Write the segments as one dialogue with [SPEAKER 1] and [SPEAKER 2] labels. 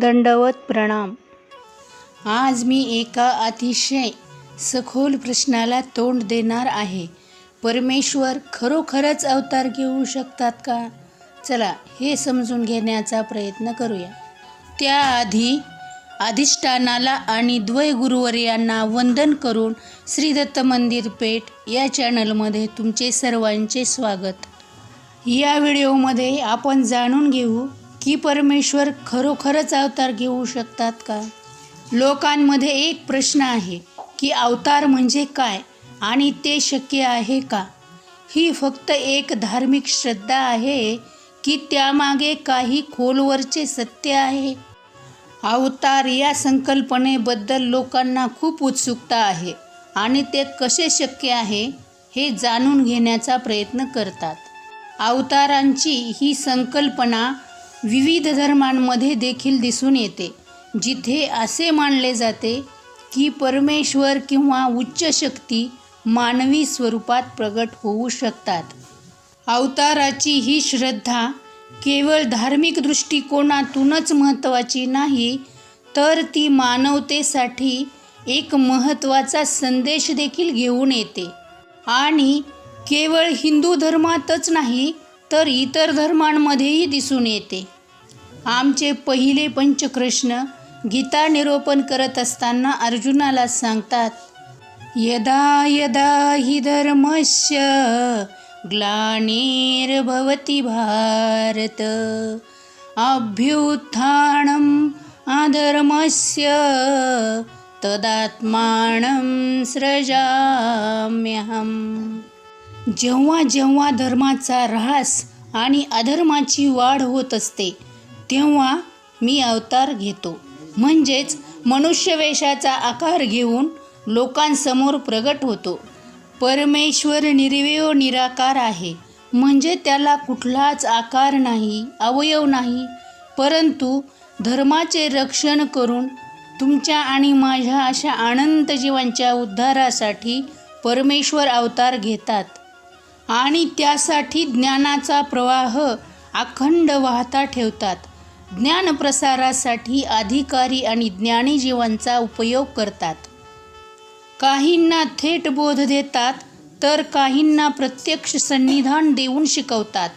[SPEAKER 1] दंडवत प्रणाम. आज मी एका अतिशय सखोल प्रश्नाला तोंड देणार आहे. परमेश्वर खरोखरच अवतार घेऊ शकतात का? चला हे समजून घेण्याचा प्रयत्न करूया. त्याआधी अधिष्ठानाला आणि द्वयगुरुवर्यांना वंदन करून श्री दत्त मंदिर पेठ या चॅनलमध्ये तुमचे सर्वांचे स्वागत. या व्हिडिओमध्ये आपण जाणून घेऊ की परमेश्वर खरोखरच अवतार घेऊ शकतात का? लोकांमध्ये एक प्रश्न आहे की अवतार म्हणजे काय आणि ते शक्य आहे का? ही फक्त एक धार्मिक श्रद्धा आहे की त्यामागे काही खोलवरचे सत्य आहे? अवतार या संकल्पनेबद्दल लोकांना खूप उत्सुकता आहे आणि ते कसे शक्य आहे हे जाणून घेण्याचा प्रयत्न करतात. अवतारांची ही संकल्पना विविध धर्मांमध्ये देखील दिसून येते. जिथे असे मानले जाते की परमेश्वर किंवा उच्च शक्ती मानवी स्वरूपात प्रगट होऊ शकतात. अवताराची ही श्रद्धा केवळ धार्मिक दृष्टिकोनातूनच महत्त्वाची नाही तर ती मानवतेसाठी एक महत्त्वाचा संदेश देखील घेऊन येते. आणि केवळ हिंदू धर्मातच नाही तर इतर धर्मांमध्येही दिसून येते. आमचे पहिले पंचकृष्ण गीता निरोपण करत असताना अर्जुनाला सांगतात यदा यदा हि धर्मस्य ग्लानिर्भवति भारत। अभ्युत्थानम् अधर्मस्य तदात्मानं सृजाम्यहम्। जेव्हा जेव्हा धर्माचा ऱ्हास आणि अधर्माची वाढ होत असते तेव्हा मी अवतार घेतो. म्हणजेच मनुष्यवेशाचा आकार घेऊन लोकांसमोर प्रगट होतो. परमेश्वर निर्वेव निराकार आहे. म्हणजे त्याला कुठलाच आकार नाही अवयव नाही परंतु धर्माचे रक्षण करून तुमच्या आणि माझ्या अशा अनंत जीवांच्या उद्धारासाठी परमेश्वर अवतार घेतात. आणि त्यासाठी ज्ञानाचा प्रवाह अखंड वाहता ठेवतात. ज्ञानप्रसारासाठी अधिकारी आणि ज्ञानी जीवांचा उपयोग करतात. काहींना थेट बोध देतात तर काहींना प्रत्यक्ष सन्निधान देऊन शिकवतात.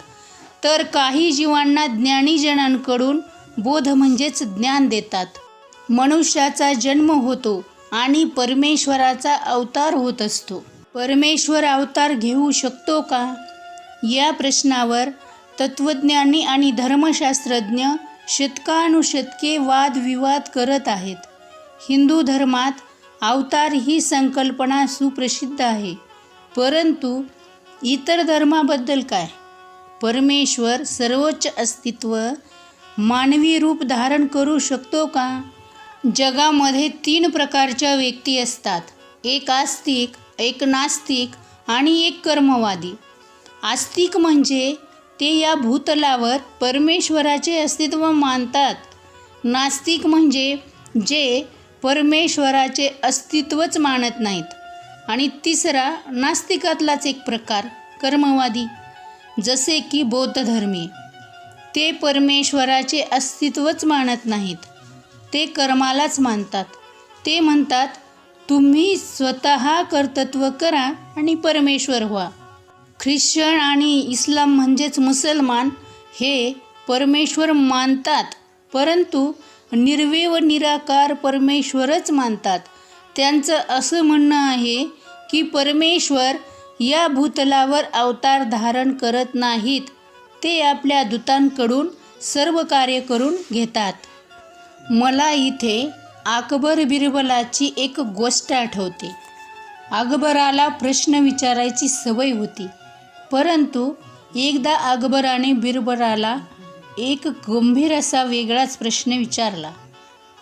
[SPEAKER 1] तर काही जीवांना ज्ञानीजनांकडून बोध म्हणजेच ज्ञान देतात. मनुष्याचा जन्म होतो आणि परमेश्वराचा अवतार होत असतो. परमेश्वर अवतार घेऊ शकतो का? या प्रश्नावर तत्त्वज्ञानी आणि धर्मशास्त्रज्ञ शतकानुशतके वादविवाद करत आहेत. हिंदू धर्मात अवतार ही संकल्पना सुप्रसिद्ध आहे. परंतु इतर धर्माबद्दल काय? परमेश्वर सर्वोच्च अस्तित्व मानवी रूप धारण करू शकतो का? जगामध्ये तीन प्रकारच्या व्यक्ती असतात. एक आस्तिक एक नास्तिक आणि एक कर्मवादी. आस्तिक म्हणजे ते या भूतलावर परमेश्वराचे अस्तित्व मानतात. नास्तिक म्हणजे जे परमेश्वराचे अस्तित्वच मानत नाहीत. आणि तिसरा नास्तिकातलाच एक प्रकार कर्मवादी. जसे की बौद्ध धर्मी. ते परमेश्वराचे अस्तित्वच मानत नाहीत. ते कर्मालाच मानतात. ते म्हणतात तुम्ही स्वतः कर्तृत्व करा आणि परमेश्वर व्हा. ख्रिश्चन आणि इस्लाम म्हणजेच मुसलमान हे परमेश्वर मानतात परंतु निर्वे व निराकार परमेश्वरच मानतात. त्यांचं असं म्हणणं आहे की परमेश्वर या भूतलावर अवतार धारण करत नाहीत. ते आपल्या दूतांकडून सर्व कार्य करून घेतात. मला इथे अकबर बिरबलाची एक गोष्ट आठवते. अकबराला प्रश्न विचारायची सवय होती. परंतु एकदा अकबराने बिरबलाला एक गंभीर असा वेगळाच प्रश्न विचारला.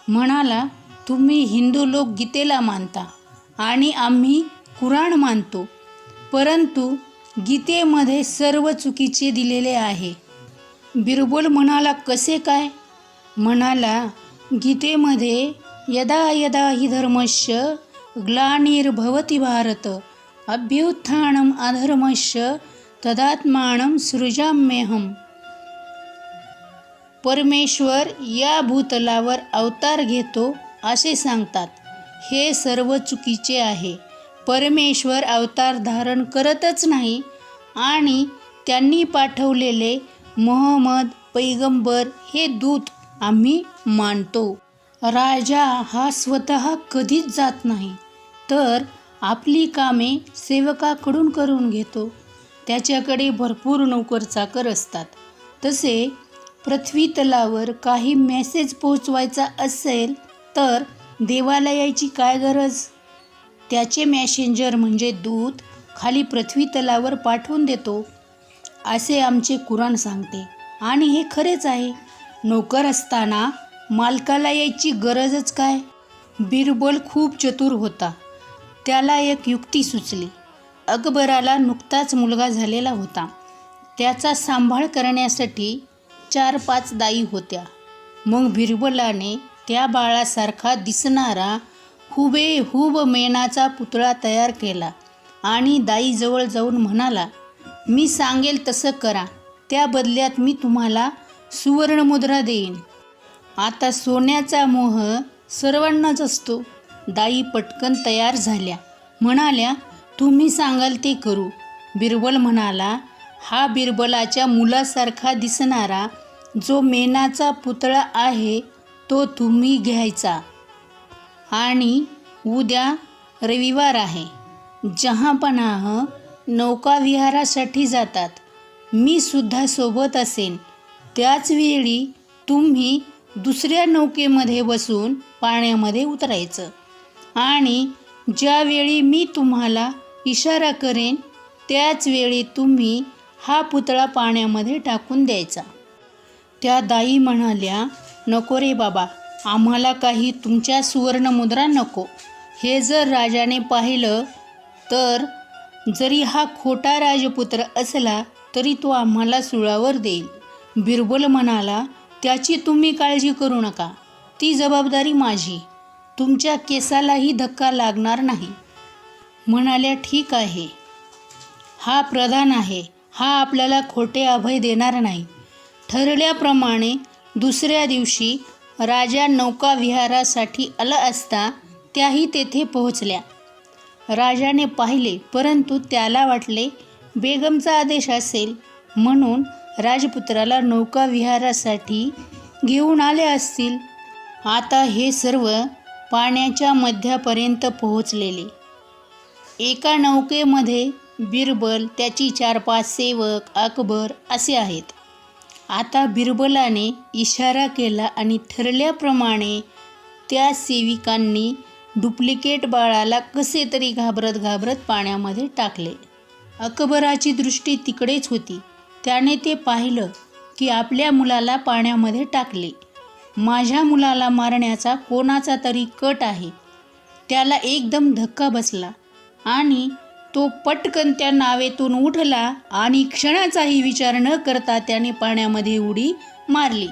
[SPEAKER 1] म्हणाला तुम्ही हिंदू लोक गीतेला मानता आणि आम्ही कुराण मानतो. परंतु गीतेमध्ये सर्व चुकीचे दिलेले आहे. बिरबल म्हणाला कसे काय? म्हणाला गीतेमध्ये यदा यदा हि धर्मस्य ग्लानिर्भवती भारत अभ्युत्थानम अधर्मस्य तदात्मानं सृजाम्यहम। परमेश्वर या भूतलावर अवतार घेतो असे सांगतात. हे सर्व चुकीचे आहे. परमेश्वर अवतार धारण करतच नाही आणि त्यांनी पाठवलेले मोहम्मद पैगंबर हे दूत आम्ही मानतो. राजा हा स्वतः कधीच जात नाही. तर आपली कामे सेवकाकडून करून घेतो. त्याच्याकडे भरपूर नोकर चाकर असतात. तसे पृथ्वी तलावर काही मेसेज पोहोचवायचा असेल तर देवाला यायची काय गरज? त्याचे मॅसेंजर म्हणजे दूत खाली पृथ्वी तलावर पाठवून देतो. असे आमचे कुराण सांगते. आणि हे खरेच आहे. नोकर असताना मालकाला यायची गरजच काय? बिरबल खूप चतुर होता. त्याला एक युक्ती सुचली. अकबराला नुकताच मुलगा झालेला होता. त्याचा सांभाळ करण्यासाठी चार पाच दाई होत्या. मग बिरबलाने त्या बाळासारखा दिसणारा हुबेहूब मेणाचा पुतळा तयार केला आणि दाईजवळ जाऊन म्हणाला मी सांगेल तसं करा. त्या बदल्यात मी तुम्हाला सुवर्णमुद्रा देईन. आता सोन्याचा मोह सर्वांनाच असतो. दाई पटकन तयार झाल्या. म्हणाल्या तुम्ही सांगाल ते करू. बिरबल म्हणाला हा बिरबलाच्या मुलासारखा दिसणारा जो मेनाचा पुतळा आहे तो तुम्ही घ्यायचा. आणि उद्या रविवार आहे. जहापनाह नौकाविहारासाठी जातात. मी सुद्धा सोबत असेन. त्याचवेळी तुम्ही दुसऱ्या नौकेमध्ये बसून पाण्यामध्ये उतरायचं. आणि ज्यावेळी मी तुम्हाला इशारा करेन त्याच वेळी तुम्ही हा पुतळा पाण्यामध्ये टाकून द्यायचा. त्या दाई म्हणाल्या नको रे बाबा आम्हाला काही तुमच्या सुवर्णमुद्रा नको. हे जर राजाने पाहिलं तर जरी हा खोटा राजपुत्र असला तरी तो आम्हाला सुळावर देईल. बिरबल म्हणाला त्याची तुम्ही काळजी करू नका. ती जबाबदारी माझी. तुमच्या केसालाही धक्का लागणार नाही. म्हणाल्या ठीक आहे. हा प्रधान आहे. हा आपल्याला खोटे अभय देणार नाही. ठरल्याप्रमाणे दुसऱ्या दिवशी राजा नौका विहारासाठी आला असता त्याही तेथे पोहोचल्या. राजाने पाहिले परंतु त्याला वाटले बेगमचा आदेश असेल म्हणून राजपुत्राला नौका विहारासाठी घेऊन आले असतील. आता हे सर्व पाण्याच्या मध्यापर्यंत पोहोचलेले. एका नौकेमध्ये बिरबल त्याची चार पाच सेवक अकबर असे आहेत. आता बिरबलाने इशारा केला आणि ठरल्याप्रमाणे त्या सेविकांनी डुप्लिकेट बाळाला कसे तरी घाबरत घाबरत पाण्यामध्ये टाकले. अकबराची दृष्टी तिकडेच होती. त्याने ते पाहिलं की आपल्या मुलाला पाण्यामध्ये टाकले. माझ्या मुलाला मारण्याचा कोणाचा तरी कट आहे. त्याला एकदम धक्का बसला आणि तो पटकन त्या नावेतून उठला आणि क्षणाचाही विचार न करता त्याने पाण्यामध्ये उडी मारली.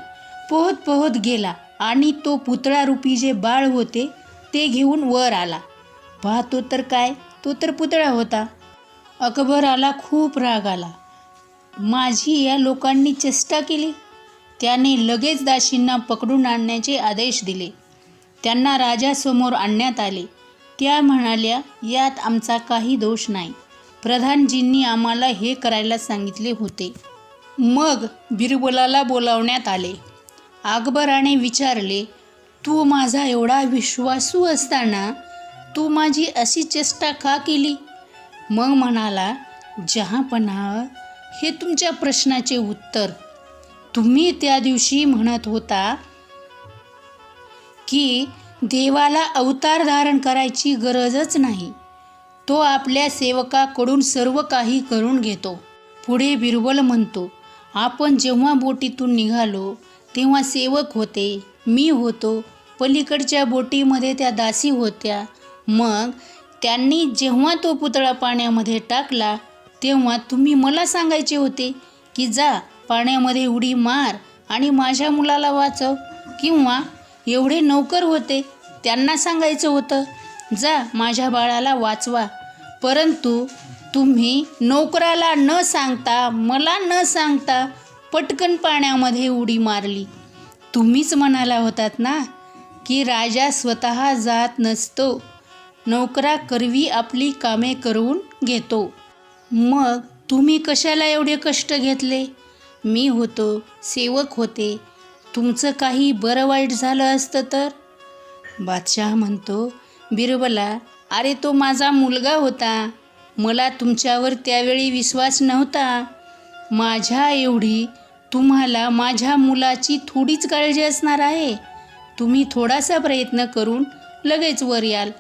[SPEAKER 1] पोहत पोहत गेला आणि तो पुतळारूपी जे बाळ होते ते घेऊन वर आला. पाहतो तर काय? तो तर पुतळा होता. अकबराला खूप राग आला. माझी या लोकांनी चेष्टा केली. त्याने लगेच दाशींना पकडून आणण्याचे आदेश दिले. त्यांना राजासमोर आणण्यात आले. त्या म्हणाल्या यात आमचा काही दोष नाही. प्रधानजींनी आम्हाला हे करायला सांगितले होते. मग बिरबलाला बोलावण्यात आले. अकबराने विचारले तू माझा एवढा विश्वासू असताना तू माझी अशी चेष्टा का केली? मग म्हणाला जहापना हे तुमच्या प्रश्नाचे उत्तर. तुम्ही त्या दिवशी म्हणत होता की देवाला अवतार धारण करायची गरजच नाही. तो आपल्या सेवकाकडून सर्व काही करून घेतो. पुढे बिरबल म्हणतो आपण जेव्हा बोटीतून निघालो तेव्हा सेवक होते मी होतो पलीकडच्या बोटीमध्ये त्या दासी होत्या. मग त्यांनी जेव्हा तो पुतळा पाण्यामध्ये टाकला तेव्हा तुम्ही मला सांगायचे होते की जा पाण्यामध्ये उडी मार आणि माझ्या मुलाला वाचव. किंवा एवढे नौकर होते त्यांना सांगायचं होतं जा माझ्या बाळाला वाचवा. परंतु तुम्ही नोकराला न सांगता मला न सांगता पटकन पाण्यामध्ये उडी मारली. तुम्हीच म्हणाला होतात ना की राजा स्वतः जात नसतो. नोकरा करवी आपली कामे करून घेतो. मग तुम्ही कशाला एवढे कष्ट घेतले? मी होतो सेवक होते. तुमचं काही बरं वाईट झालं असतं तर? बादशाह म्हणतो बिरबला अरे तो माझा मुलगा होता. मला तुमच्यावर त्यावेळी विश्वास नव्हता. माझ्या एवढी तुम्हाला माझ्या मुलाची थोडीच काळजी असणार आहे. तुम्ही थोडासा प्रयत्न करून लगेच वर याल.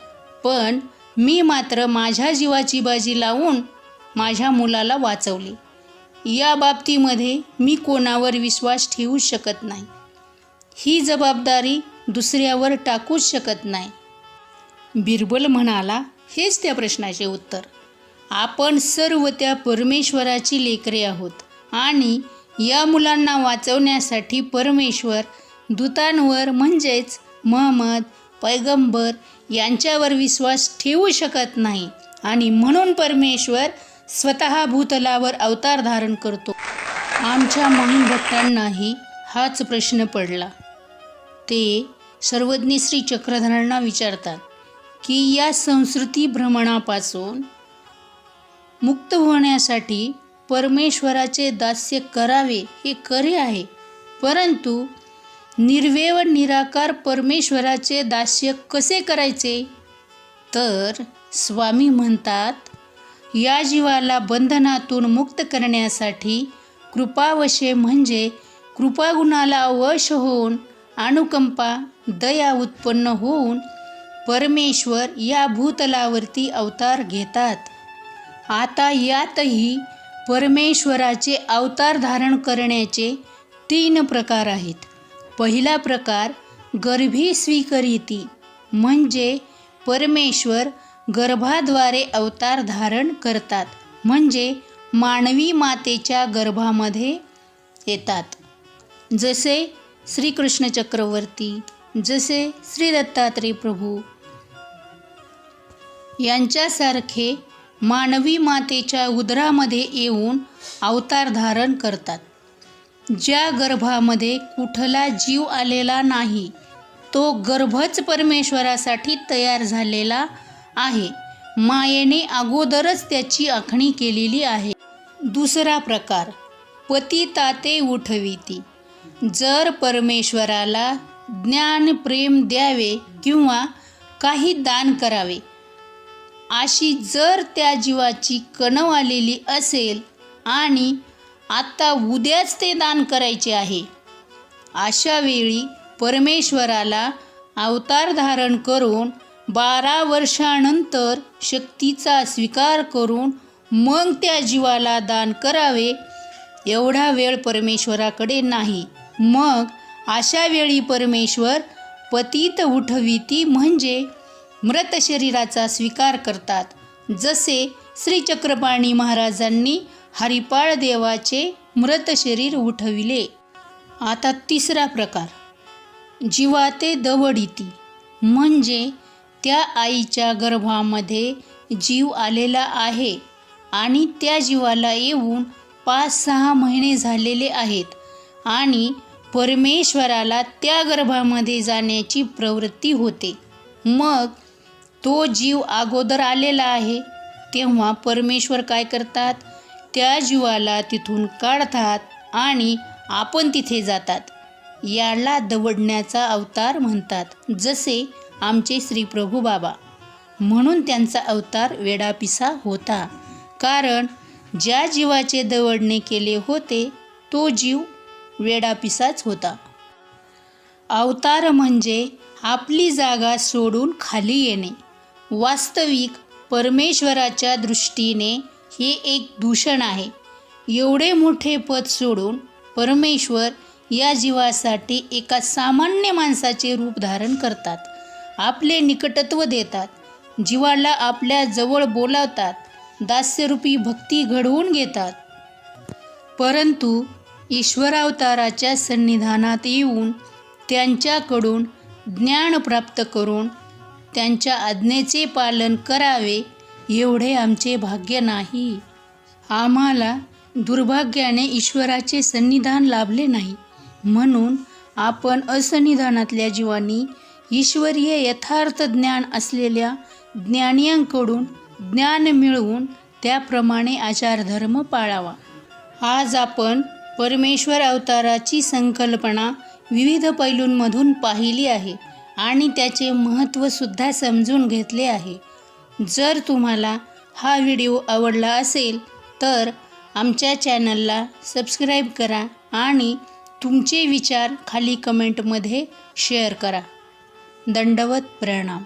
[SPEAKER 1] पण मी मात्र माझ्या जीवाची बाजी लावून माझ्या मुलाला वाचवले. या बाबतीमध्ये मी कोणावर विश्वास ठेवू शकत नाही. ही जबाबदारी दुसऱ्यावर टाकूच शकत नाही. बिरबल म्हणाला हेच त्या प्रश्नाचे उत्तर. आपण सर्व त्या परमेश्वराची लेकरे आहोत आणि या मुलांना वाचवण्यासाठी परमेश्वर दूतांवर म्हणजेच महमद पैगंबर यांच्यावर विश्वास ठेवू शकत नाही आणि म्हणून परमेश्वर स्वतः भूतलावर अवतार धारण करतो. आमच्या महान भक्तांनाही हाच प्रश्न पडला. ते सर्वज्ञ श्री चक्रधरांना विचारतात की या संस्कृती भ्रमणापासून मुक्त होण्यासाठी परमेश्वराचे दास्य करावे हे खरे आहे परंतु निर्वेव निराकार परमेश्वराचे दास्य कसे करायचे? तर स्वामी म्हणतात या जीवाला बंधनातून मुक्त करण्यासाठी कृपावशे म्हणजे कृपागुणाला वश होऊन अनुकंपा दया उत्पन्न होऊन परमेश्वर या भूतलावरती अवतार घेतात. आता यातही परमेश्वराचे अवतार धारण करण्याचे तीन प्रकार आहेत. पहिला प्रकार गर्भी स्वीकरिती म्हणजे परमेश्वर गर्भाद्वारे अवतार धारण करतात. म्हणजे मानवी मातेच्या गर्भामध्ये येतात. जसे श्रीकृष्ण चक्रवर्ती जसे श्री दत्तात्रय प्रभू यांच्यासारखे मानवी मातेच्या उदरामध्ये येऊन अवतार धारण करतात. ज्या गर्भामध्ये कुठला जीव आलेला नाही तो गर्भच परमेश्वरासाठी तयार झालेला आहे. मायेने अगोदरच त्याची आखणी केलेली आहे. दुसरा प्रकार पती ताते उठविती. जर परमेश्वराला ज्ञान प्रेम द्यावे किंवा काही दान करावे अशी जर त्या जीवाची कणव आलेली असेल आणि आत्ता उद्याच ते दान करायचे आहे अशा वेळी परमेश्वराला अवतार धारण करून बारा वर्षानंतर शक्तीचा स्वीकार करून मग त्या जीवाला दान करावे एवढा वेळ परमेश्वराकडे नाही. मग अशा वेळी परमेश्वर पतीत उठविती म्हणजे मृत शरीराचा स्वीकार करतात. जसे श्री चक्रपाणी महाराजांनी हरिपाळ देवाचे मृत शरीर उठविले. आता तिसरा प्रकार. जीवाते दवडिती. म्हणजे त्या आईच्या गर्भामध्ये जीव आलेला आहे आणि त्या जीवाला येऊन पाच सहा महिने झालेले आहेत आणि परमेश्वराला त्या गर्भामध्ये जाण्याची प्रवृत्ती होते. मग तो जीव अगोदर आलेला आहे तेव्हा परमेश्वर काय करतात? त्या जीवाला तिथून काढतात आणि आपण तिथे जातात. याला दवडण्याचा अवतार म्हणतात. जसे आमचे श्री प्रभू बाबा. म्हणून त्यांचा अवतार वेडापिसा होता. कारण ज्या जीवाचे दवडणे केले होते तो जीव वेडापिसाच होता. अवतार म्हणजे आपली जागा सोडून खाली येणे. वास्तविक परमेश्वराच्या दृष्टीने हे एक दूषण आहे. एवढे मोठे पद सोडून परमेश्वर या जीवासाठी एका सामान्य माणसाचे रूप धारण करतात. आपले निकटत्व देतात. जीवाला आपल्या जवळ बोलावतात. दास्यरूपी भक्ती घडवून घेतात. परंतु ईश्वरावताराच्या सन्निधानात येऊन त्यांच्याकडून ज्ञान प्राप्त करून त्यांच्या आज्ञेचे पालन करावे एवढे आमचे भाग्य नाही. आम्हाला दुर्भाग्याने ईश्वराचे सन्निधान लाभले नाही. म्हणून आपण असन्निधानातल्या जीवांनी ईश्वरीय यथार्थ ज्ञान असलेल्या ज्ञानियांकडून ज्ञान मिळवून त्याप्रमाणे आचारधर्म पाळावा. आज आपण परमेश्वर अवताराची संकल्पना विविध पैलूंमधून पाहिली आहे आणि त्याचे महत्त्वसुद्धा समजून घेतले आहे. जर तुम्हाला हा व्हिडिओ आवडला असेल तर आमच्या चॅनलला सबस्क्राईब करा आणि तुमचे विचार खाली कमेंटमध्ये शेअर करा. दंडवत प्रणाम.